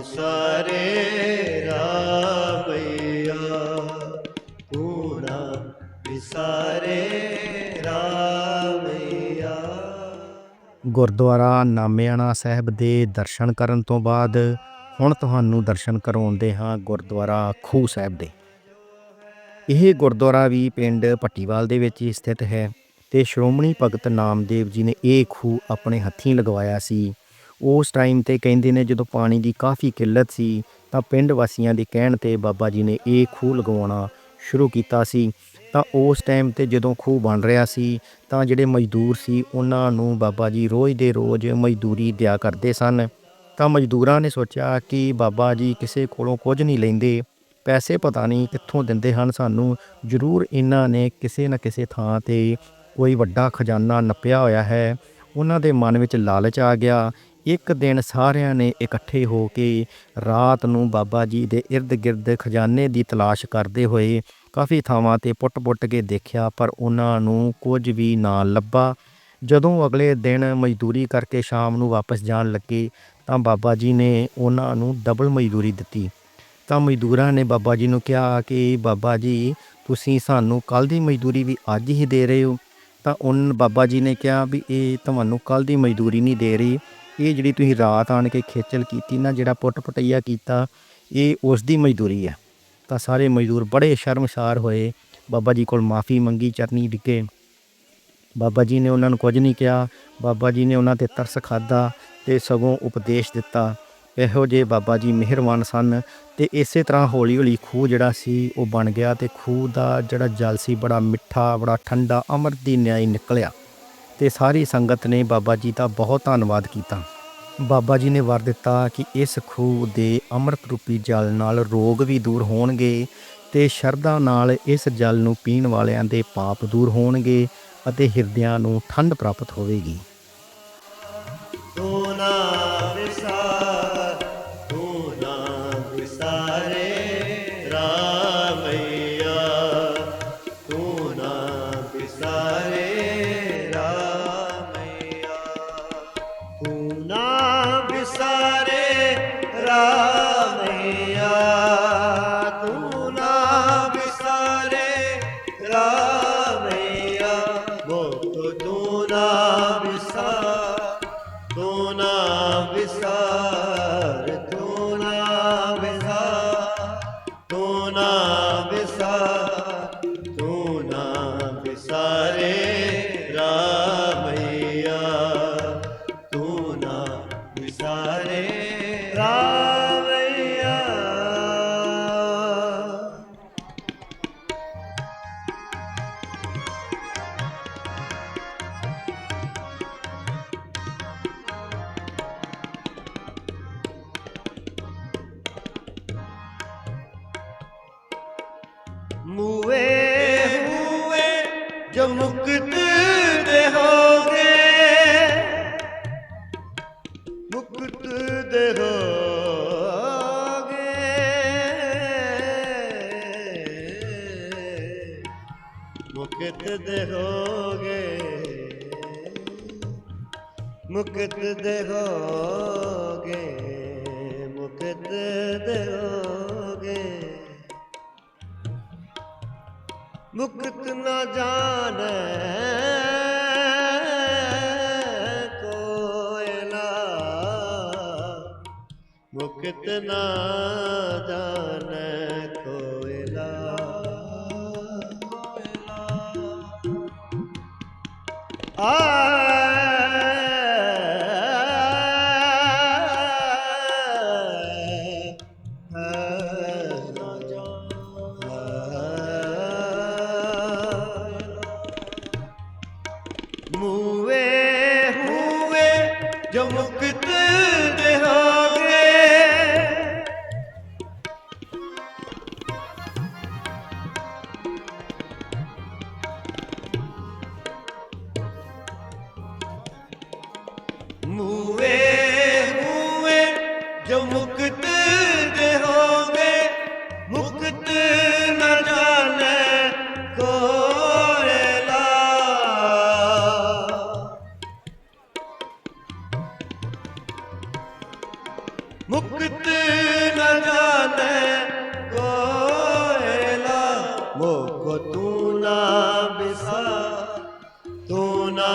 ਵਿਸਾਰੇ ਰਾਮਈਆ ਤੂੰ ਵਿਸਾਰੇ ਰਾਮਈਆ ਗੁਰਦੁਆਰਾ ਨਾਮਿਆਣਾ ਸਾਹਿਬ ਦੇ ਦਰਸ਼ਨ ਕਰਨ ਤੋਂ ਬਾਅਦ ਹੁਣ ਤੁਹਾਨੂੰ ਦਰਸ਼ਨ ਕਰਵਾਉਂਦੇ ਹਾਂ ਗੁਰਦੁਆਰਾ ਖੂਹ ਸਾਹਿਬ ਦੇ। ਇਹ ਗੁਰਦੁਆਰਾ ਵੀ ਪਿੰਡ ਭੱਟੀਵਾਲ ਦੇ ਵਿੱਚ ਹੀ ਸਥਿਤ ਹੈ ਤੇ ਸ਼੍ਰੋਮਣੀ ਭਗਤ ਨਾਮਦੇਵ ਜੀ ਨੇ ਇਹ ਖੂਹ ਆਪਣੇ ਹੱਥੀਂ ਲਗਵਾਇਆ ਸੀ। ਉਸ ਟਾਈਮ ਤੇ ਕਹਿੰਦੇ ਨੇ ਜਦੋਂ ਪਾਣੀ ਦੀ ਕਾਫੀ ਕਿੱਲਤ ਸੀ, ਤਾਂ ਪਿੰਡ ਵਾਸੀਆਂ ਦੇ ਕਹਿਣ ਤੇ ਬਾਬਾ ਜੀ ਨੇ ਇਹ ਖੂਹ ਲਗਵਾਉਣਾ ਸ਼ੁਰੂ ਕੀਤਾ ਸੀ। ਤਾਂ ਉਸ ਟਾਈਮ ਤੇ ਜਦੋਂ ਖੂਹ ਬਣ ਰਿਹਾ ਸੀ, ਤਾਂ ਜਿਹੜੇ ਮਜ਼ਦੂਰ ਸੀ, ਉਹਨਾਂ ਨੂੰ ਬਾਬਾ ਜੀ ਰੋਜ਼ ਦੇ ਰੋਜ਼ ਮਜ਼ਦੂਰੀ ਦਿਆ ਕਰਦੇ ਸਨ। ਤਾਂ ਮਜ਼ਦੂਰਾਂ ਨੇ ਸੋਚਿਆ ਕਿ ਬਾਬਾ ਜੀ ਕਿਸੇ ਕੋਲੋਂ ਕੁਝ ਨਹੀਂ ਲੈਂਦੇ, ਪੈਸੇ ਪਤਾ ਨਹੀਂ ਕਿੱਥੋਂ ਦਿੰਦੇ ਹਨ, ਸਾਨੂੰ ਜ਼ਰੂਰ ਇਹਨਾਂ ਨੇ ਕਿਸੇ ਨਾ ਕਿਸੇ ਥਾਂ ਤੇ ਕੋਈ ਵੱਡਾ ਖਜ਼ਾਨਾ ਨੱਪਿਆ ਹੋਇਆ ਹੈ। ਉਹਨਾਂ ਦੇ ਮਨ ਵਿੱਚ ਲਾਲਚ ਆ ਗਿਆ ਇੱਕ ਦਿਨ ਸਾਰਿਆਂ ਨੇ ਇਕੱਠੇ ਹੋ ਕੇ ਰਾਤ ਨੂੰ ਬਾਬਾ ਜੀ ਦੇ ird-gird ਖਜ਼ਾਨੇ ਦੀ ਤਲਾਸ਼ ਕਰਦੇ ਹੋਏ ਕਾਫੀ ਥਾਵਾਂ ਤੇ ਪੁੱਟ-ਪੁੱਟ ਕੇ ਦੇਖਿਆ, ਪਰ ਉਹਨਾਂ ਨੂੰ ਕੁਝ ਵੀ ਨਾ ਲੱਭਾ। ਜਦੋਂ ਅਗਲੇ ਦਿਨ ਮਜ਼ਦੂਰੀ ਕਰਕੇ ਸ਼ਾਮ ਨੂੰ ਵਾਪਸ ਜਾਣ ਲੱਗੇ, ਤਾਂ ਬਾਬਾ ਜੀ ਨੇ ਉਹਨਾਂ ਨੂੰ ਡਬਲ ਮਜ਼ਦੂਰੀ ਦਿੱਤੀ। ਤਾਂ ਮਜ਼ਦੂਰਾਂ ਨੇ ਬਾਬਾ ਜੀ ਨੂੰ ਕਿਹਾ ਕਿ, ਬਾਬਾ ਜੀ, ਤੁਸੀਂ ਸਾਨੂੰ ਕੱਲ ਦੀ ਮਜ਼ਦੂਰੀ ਵੀ ਅੱਜ ਹੀ ਦੇ ਰਹੇ ਹੋ। ਤਾਂ ਉਹਨਾਂ ਬਾਬਾ ਜੀ ਨੇ ਕਿਹਾ ਵੀ, ਇਹ ਤੁਹਾਨੂੰ ਕੱਲ ਦੀ ਮਜ਼ਦੂਰੀ ਨਹੀਂ ਦੇ ਰਹੀ। ਇਹ ਜਿਹੜੀ ਤੁਸੀਂ ਰਾਤ ਆਣ ਕੇ ਖੇਚਲ ਕੀਤੀ ਨਾ, ਜਿਹੜਾ ਪੁੱਟ ਪਟਈਆ ਕੀਤਾ, ਇਹ ਉਸ ਦੀ ਮਜ਼ਦੂਰੀ ਹੈ। ਤਾਂ ਸਾਰੇ ਮਜ਼ਦੂਰ ਬੜੇ ਸ਼ਰਮਸਾਰ ਹੋਏ। ਬਾਬਾ ਜੀ ਕੋਲ ਮਾਫੀ ਮੰਗੀ, ਚਰਨੀ ਡਿੱਗੇ। ਬਾਬਾ ਜੀ ਨੇ ਉਹਨਾਂ ਨੂੰ ਕੁਝ ਨਹੀਂ ਕਿਹਾ। ਬਾਬਾ ਜੀ ਨੇ ਉਹਨਾਂ ਤੇ ਤਰਸ ਖਾਦਾ ਤੇ ਸਗੋਂ ਉਪਦੇਸ਼ ਦਿੱਤਾ। ਇਹੋ ਜੇ ਬਾਬਾ ਜੀ ਮਿਹਰਬਾਨ ਸਨ ਤੇ ਇਸੇ ਤਰ੍ਹਾਂ ਹੌਲੀ ਹੌਲੀ ਖੂਹ ਜਿਹੜਾ ਸੀ, ਉਹ ਬਣ ਗਿਆ ਤੇ ਖੂਹ ਦਾ ਜਿਹੜਾ ਜਲ ਸੀ, ਬੜਾ ਮਿੱਠਾ, ਬੜਾ ਠੰਡਾ ਅੰਮ੍ਰਿਤ ਦੀ ਨਿਆਈ ਨਿਕਲਿਆ। ਤੇ ਸਾਰੀ ਸੰਗਤ ਨੇ ਬਾਬਾ ਜੀ ਦਾ ਬਹੁਤ ਧੰਨਵਾਦ ਕੀਤਾ। ਬਾਬਾ ਜੀ ਨੇ ਵਰ ਦਿੱਤਾ ਕਿ ਇਸ ਖੂਹ ਦੇ ਅੰਮ੍ਰਿਤ ਰੂਪੀ ਜਲ ਨਾਲ ਰੋਗ ਵੀ ਦੂਰ ਹੋਣਗੇ ਤੇ ਸ਼ਰਧਾ ਨਾਲ ਇਸ ਜਲ ਨੂੰ ਪੀਣ ਵਾਲਿਆਂ ਦੇ ਪਾਪ ਦੂਰ ਹੋਣਗੇ ਅਤੇ ਹਿਰਦਿਆਂ ਨੂੰ ਠੰਡ ਪ੍ਰਾਪਤ ਹੋਵੇਗੀ। ਤੂੰ ਨਾ ਵਿਸਾਰੇ ਰਾਮਈਆ ਤੂੰ ਨਾ ਵਿਸਾਰੇ ਰਾਮਈਆ ਮੋਤ ਤੂੰ ਨਾ ਵਿਸਾਰ ਤੂੰ ਨਾ ਵਿਸਾਰ ਮੂਏ ਜੋ ਮੁਕਤ ਦੇ ਹੋਗੇ ਮੁਕਤ ਦੇ ਹੋਗੇ ਮੁਕਤ ਦੇ ਹੋਗੇ ਮੁਕਤ ਦੇ ਹੋਗੇ ਮੁਕਤ ਦੇ ਹੋਗੇ ਮੁਕਤ ਨਾ ਜਾਣੈ ਕੋਇਲਾ ਮੁਕਤ ਨਾ ਜਾਣੈ ਕੋਇਲਾ ਕੋਇਲਾ ਮੂਵੇ ਜੋ ਮੁਕਤ ਦੇ ਮੁਕਤ ਨ ਜਾਣੈ ਕੋਇਲਾ ਮੋਖ ਤੂੰ ਨਾ ਬਿਸਾ ਤੂੰ ਨਾ